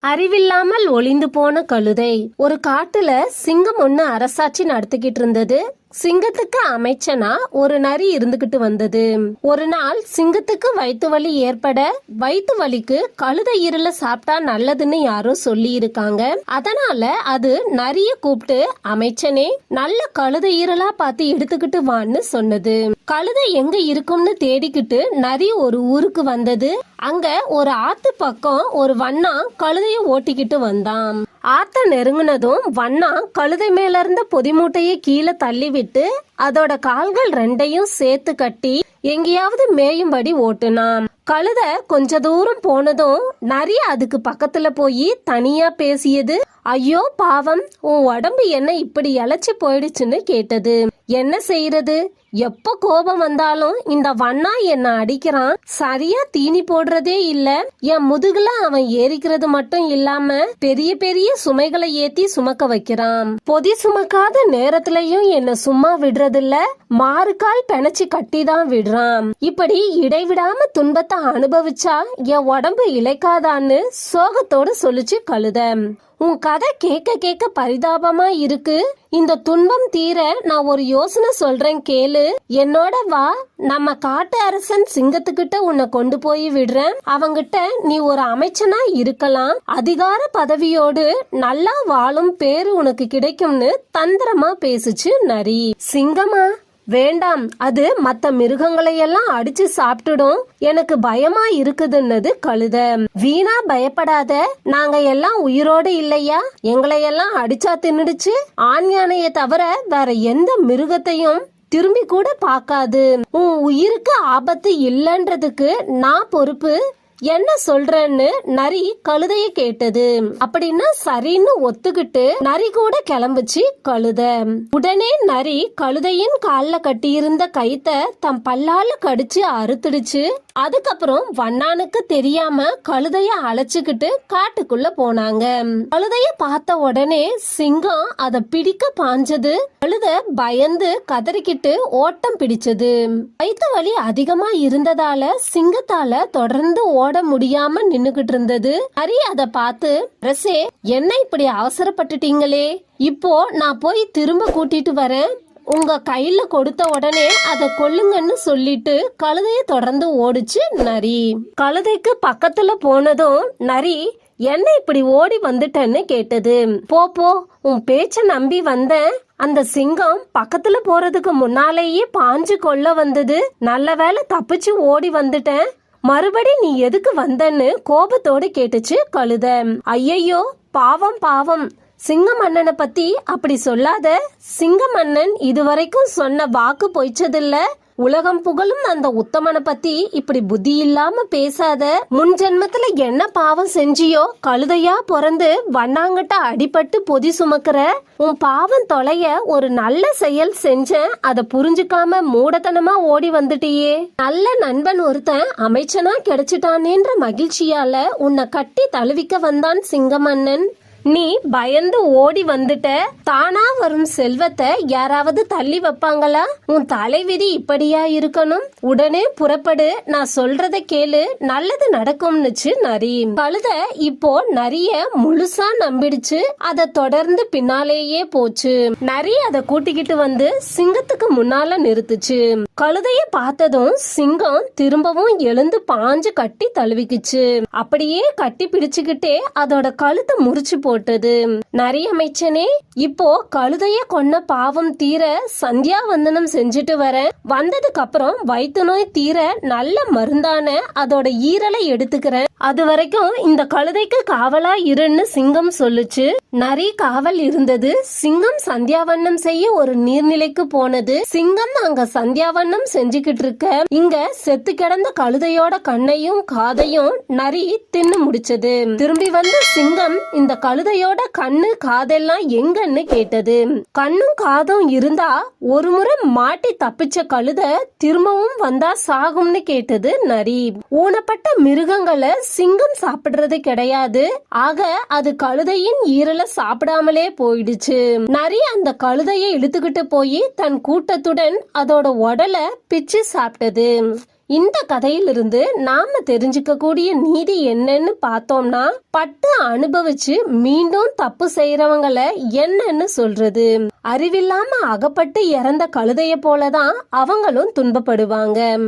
அறிவில்லாமல் ஒளிந்து போன கழுதை. ஒரு காட்டுல சிங்கம் ஒண்ணு அரசாட்சி நடத்திக்கிட்டு இருந்தது. சிங்கத்துக்கு அமைச்சனா ஒரு நரி இருந்துகிட்டு வந்தது. ஒரு நாள் சிங்கத்துக்கு வயிற்று வலி ஏற்பட வயிற்று வலிக்கு கழுதை இருள சாப்பிட்டா நல்லதுன்னு யாரோ சொல்லி இருக்காங்க. அதனால அது நரிய கூப்பிட்டு அமைச்சனே நல்ல கழுதை ஈரலா பார்த்து எடுத்துக்கிட்டு வான்னு சொன்னது. கழுதை எங்க இருக்கும்னு தேடிக்கிட்டு நரி ஒரு ஊருக்கு வந்தது. அங்க ஒரு ஆத்து பக்கம் ஒரு வண்ணா கழுதைய ஓட்டிக்கிட்டு வந்தான். ஆத்த நெருங்குனதும் வண்ணா கழுதை மேல இருந்த பொதி மூட்டையை கீழே தள்ளிவிட்டு அதோட கால்கள் ரெண்டையும் சேர்த்து கட்டி எங்கேயாவது மேயும்படி ஓட்டுனான். கழுத கொஞ்ச தூரம் போனதும் நிறைய அதுக்கு பக்கத்துல போய் தனியா பேசியது ஐயோ பாவம். உன் உடம்பு என்ன இப்படி இழைச்சி போயிடுச்சுன்னு கேட்டது. என்ன செய்யறது? எப்ப கோபம் வந்தாலும் இந்த வண்ணா என்ன அடிக்கிறான். சரியா தீனி போடுறதே இல்ல. என் முதுகுல அவன் ஏறிக்கிறது மட்டும் இல்லாம பெரிய பெரிய சுமைகளை ஏத்தி சுமக்க வைக்கிறான். பொதி சுமக்காத நேரத்திலயும் என்ன சும்மா விடுறதில்ல. மாறுக்கால் பெணச்சி கட்டி தான் விடுறான். இப்படி இடைவிடாம துன்பத்தை அனுபவிச்சா என் உடம்பு இழைக்காதான்னு சோகத்தோட சொல்லிச்சு கழுத. உன் கதை கேட்க கேட்க பரிதாபமா இருக்கு. இந்த துன்பம் தீர நான் ஒரு யோசனை சொல்றேன் கேளு. என்னோட வா நம்ம காட்டு அரசன் சிங்கத்துக்கிட்ட உன்னை கொண்டு போய் விடுறேன். அவங்கிட்ட நீ ஒரு அமைச்சனா இருக்கலாம். அதிகார பதவியோடு நல்லா வாழும் பேரு உனக்கு கிடைக்கும்னு தந்திரமா பேசுச்சு நரி. சிங்கமா? வேண்டாம் அது மத்த மிருகங்களை எல்லாம் அடிச்சு சாப்பிட்டுடும். எனக்கு பயமா இருக்குதுன்னது கழுத வீணா பயப்படாத நாங்க எல்லாம் உயிரோடு இல்லையா? எங்களை எல்லாம் அடிச்சா தின்னுடுச்சு? ஆண் யானையை தவிர வேற எந்த மிருகத்தையும் திரும்பி கூட பார்க்காது. உன் உயிருக்கு ஆபத்து இல்லைன்றதுக்கு நான் பொறுப்பு. என்ன சொல்றேன்னு நரி கழுதைய கேட்டது. அப்படின்னா சரின்னு ஒத்துக்கிட்டு நரி கூட கிளம்புச்சு கழுத. உடனே நரி கழுதையின் கால்ல கட்டியிருந்த கைத்த தம் பல்லால கடிச்சு அறுத்துடுச்சு. அதுக்கப்புறம் வண்ணானுக்கு தெரியாம கழுதைய அழைச்சுக்கிட்டு காட்டுக்குள்ள போனாங்க. கழுதைய பார்த்த உடனே சிங்கம் அத பிடிக்க பாஞ்சது. கழுத பயந்து கதறிக்கிட்டு ஓட்டம் பிடிச்சது. வயிற்று வலி அதிகமா இருந்ததால சிங்கத்தால தொடர்ந்து ஓட முடியாம நின்னுகிட்டு இருந்தது. ஹரி அத பார்த்து அரசே என்ன இப்படி அவசரப்பட்டுட்டீங்களே? இப்போ நான் போய் திரும்ப கூட்டிட்டு வரேன். உங்க கையில கொடுத்த உடனே அத கொல்லுங்கன்னு சொல்லிட்டு கழுதைய தொடர்ந்து ஓடிச்சு நரி. கழுதைக்கு பக்கத்துல போனதும் நரி என்ன இப்படி ஓடி வந்துட்டேன்னு கேட்டது. போ போ உன் பேச்ச நம்பி வந்தேன். அந்த சிங்கம் பக்கத்துல போறதுக்கு முன்னாலேயே பாஞ்சு கொல்ல வந்தது. நல்ல வேளை தப்பிச்சு ஓடி வந்துட்டேன். மறுபடி நீ எதுக்கு வந்தன்னு கோபத்தோடு கேட்டுச்சு கழுத. ஐயையோ பாவம் பாவம். சிங்க மன்னனை பத்தி அப்படி சொல்லாத. சிங்க மன்னன் இதுவரைக்கும் சொன்ன வாக்கு பொய்ச்சதில்ல. உலகம் புகழும் அந்த உத்தமனை பத்தி இப்படி புத்தி இல்லாம பேசாத முன் ஜென்மத்துல என்ன பாவம் செஞ்சியோ கழுதையா பிறந்து வண்ணாங்கட்ட அடிபட்டு பொதி சுமக்கிற உன் பாவம் தொலைய ஒரு நல்ல செயல் செஞ்சேன். அத புரிஞ்சுக்காம மூடத்தனமா ஓடி வந்துட்டியே. நல்ல நண்பன் ஒருத்தன் அமைச்சனா கிடைச்சிட்டானேன்ற மகிழ்ச்சியால உன்னை கட்டி தழுவிக்க வந்தான் சிங்கமன்னன். நீ பயந்து ஓடி வந்துட்ட தானா வரும் செல்வத்தை யாராவது தள்ளி வைப்பாங்களா? உன் தலைவிதி இப்படியா இருக்கணும்? உடனே புறப்படு நான் சொல்றத கேளு நல்லது நடக்கும்னுச்சு நரி. கழுத இப்போ நரிய முழுசா நம்பிடுச்சு அத தொடர்ந்து பின்னாலேயே போச்சு. நரி அத கூட்டிக்கிட்டு வந்து சிங்கத்துக்கு முன்னால நிறுத்துச்சு. கழுதைய பார்த்ததும் சிங்கம் திரும்பவும் எழுந்து பாஞ்சு கட்டி தழுவிக்குச்சு. அப்படியே கட்டி பிடிச்சுக்கிட்டே அதோட கழுத்தை முறிச்சு போட்டது. நரி அமைச்சனே இப்போ கழுதைய கொன்ன பாவம் தீர சந்தியா வந்தனம் செஞ்சுட்டு வரேன் வந்ததுக்கு அப்புறம் வயிற்று நோய் தீர நல்ல மருந்தான அதோட ஈரலை எடுத்துக்கிறேன் அது வரைக்கும் இந்த கழுதைக்கு காவலா இருன்னு சிங்கம் சொல்லுச்சு. நரி காவல் இருந்தது. சிங்கம் சந்தியாவண்ணம் செய்ய ஒரு நீர்நிலைக்கு போனது. சிங்கம் அங்க சந்தியாவண்ணம் செஞ்சுக்கிட்டு இருக்க. இங்க செத்து கிடந்த கழுதையோட கண்ணையும் காதையும் நரி தின்னு முடிச்சது. திரும்பி வந்த சிங்கம் இந்த கழுதையோட கண்ணு காதெல்லாம் எங்கன்னு கேட்டது. கண்ணும் காதும் இருந்தா ஒரு முறை மாட்டி தப்பிச்ச கழுத திரும்பவும் வந்தா சாகும்னு கேட்டது நரி. ஊனப்பட்ட மிருகங்களை சிங்கம் சாப்பிடுறது கிடையாது. ஆக அது கழுதையின் ஈரலை சாப்பிடாமலே போயிடுச்சு. நரி அந்த கழுதையை இழுத்துக்கிட்டு போய் தன் கூட்டத்துடன் அதோட உடலை பிச்சு சாப்பிட்டது. இந்த கதையிலிருந்து நாம தெரிஞ்சுக்க கூடிய நீதி என்னன்னு பார்த்தோம்னா பட்டு அனுபவிச்சு மீண்டும் தப்பு செய்யறவங்கள என்னன்னு சொல்றது. அறிவில்லாம அகப்பட்டு இறந்த கழுதைய போலதான் அவங்களும் துன்பப்படுவாங்க.